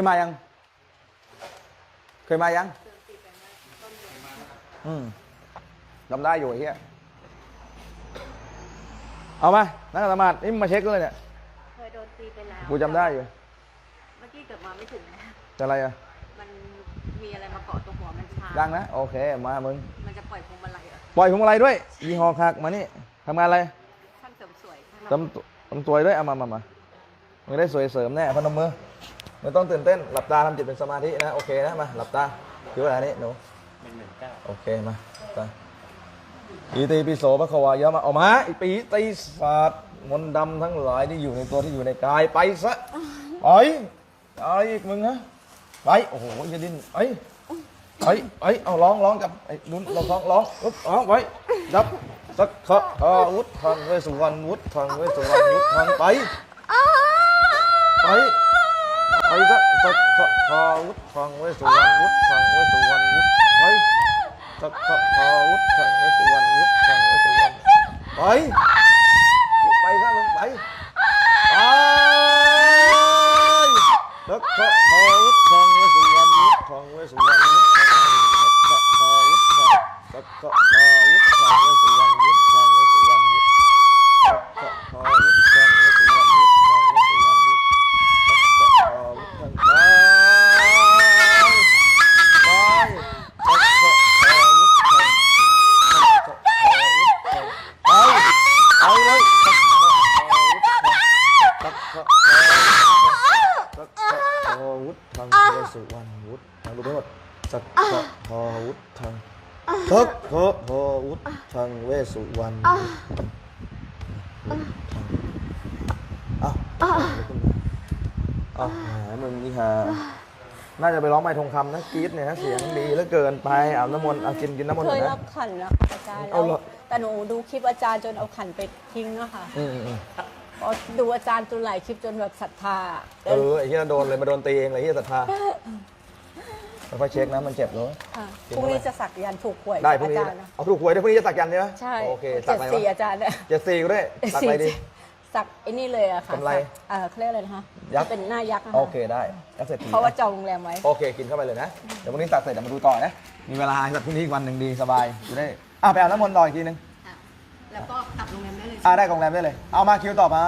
ยมายัง เคยมายัง อืมจำได้อยู่ไอ้เฮียเอามา นักสมาธินี่มึงมาเช็คด้วยเนี่ย เคยโดนตีไปแล้วกูจำได้อยู่ เมื่อกี้เกิดมาไม่ถึงนะจะอะไรอะ มันมีอะไรมาเกาะตรงหัวมันชายังนะ โอเค มามึง มันจะปล่อยพวงมาลัยเหรอปล่อยพวงมาลัยด้วยยี่ห้อคักมานี่ทำงานอะไรช่างเสริมสวยทำตัวทำตัวด้วย เอามามามามึงได้สวยเสริมแน่พนมมือ ไม่ต้องตื่นเต้นหลับตาทำจิตเป็นสมาธินะโอเคนะมาหลับตาคิดว่าอะไรนี่หนูโอเคมาหลับตาอีตีปิโสพระควายะมาออกมาอีปีตีศาสตร์มนต์ดำทั้งหลายที่อยู่ในตัวที่อยู่ในกายไปซะไปอะไรอีกมึงฮะไปโอ้โหจะดิ้นไปไปไปเอาร้องร้องกับไอ้นุ่นเราร้องร้องอุ๊บร้องไปจับสักขะอาวุธทางเวสสุวรรณวุฒทางเวสสุวรรณวุฒทางไปไป ไปสักสักขะอวุธทางเวสสุวรรณวุฒทางเวสสุวรรณวุฒไปสักขะพาวุฒทางไว้สุวรรณวุฒทางไว้สุวรรณไปไปซะมึงไปไปสักขะพาวุฒทางไว้สุวรรณวุฒทางไว้สุวรรณวุฒสักขะพาวุฒทางสักขะพาวุฒทางไว้สุวรรณ ธทางสักขะพาวุธทางเวสุวรรณวุฒิทางรู้ไหมหมดสักขะพาวุธทางสักขะพาวุธทางเวสุวรรณวุฒิเอ้าเอ้าแหมมึงนี่ฮะน่าจะไปร้องไม้ทองคำนะกรี๊ดเนี่ยนะเสียงดีเหลือเกินไปเอาน้ำมนต์เอากินกินน้ำมนต์หเคน่อยยนะรับขันแล้วอาจารย์เอาเหรอ แต่หนูดูคลิปอาจารย์จนเอาขันไปทิ้งอะค่ะ อืมอืมอืม พอดูอาจารย์จนหลายคลิปจนแบบศรัทธาเออไอ้ที่โดนเลยมาโดนตีเองเลยที่ศรัทธาค่อยๆเช็คนะมันเจ็บเลยค่ะพรุ่งนี้จะสักยันต์ถูกหวยได้พรุ่งอานี้จารย์นะเอาถูกหวยด้วยพรุ่งนี้จะสักยันต์ใช่ไหมใช่โอเคสัเจ็กดอะไรสี่วะอาจารย์เนี่ยเจ็ดสี่ก็ได้สักอะไรดี สักไอ้นี่เลยอะค่ะกำไรสักเออเขาเรียกอะไรนะคะยักษ์ เป็นหน้ายักษ์ะะโอเคได้แล้วเสร็จทีเพราะว่าจองโรงแรมไว้ โอเคกินเข้าไปเลยนะเดี๋ยววันนี้ตักเสร็จเดี๋ยวมาดูต่อนะมีเวลาสักพรุ่งนี้อีกวันหนึ่งดีสบายจะได้อะไปเอาน้ำมนต์ต่ออีกทีนึง ค่ะแล้วก็กลับโรงแรมได้เลยอะได้โรงแรมได้เลย เอามาคิวต่อไป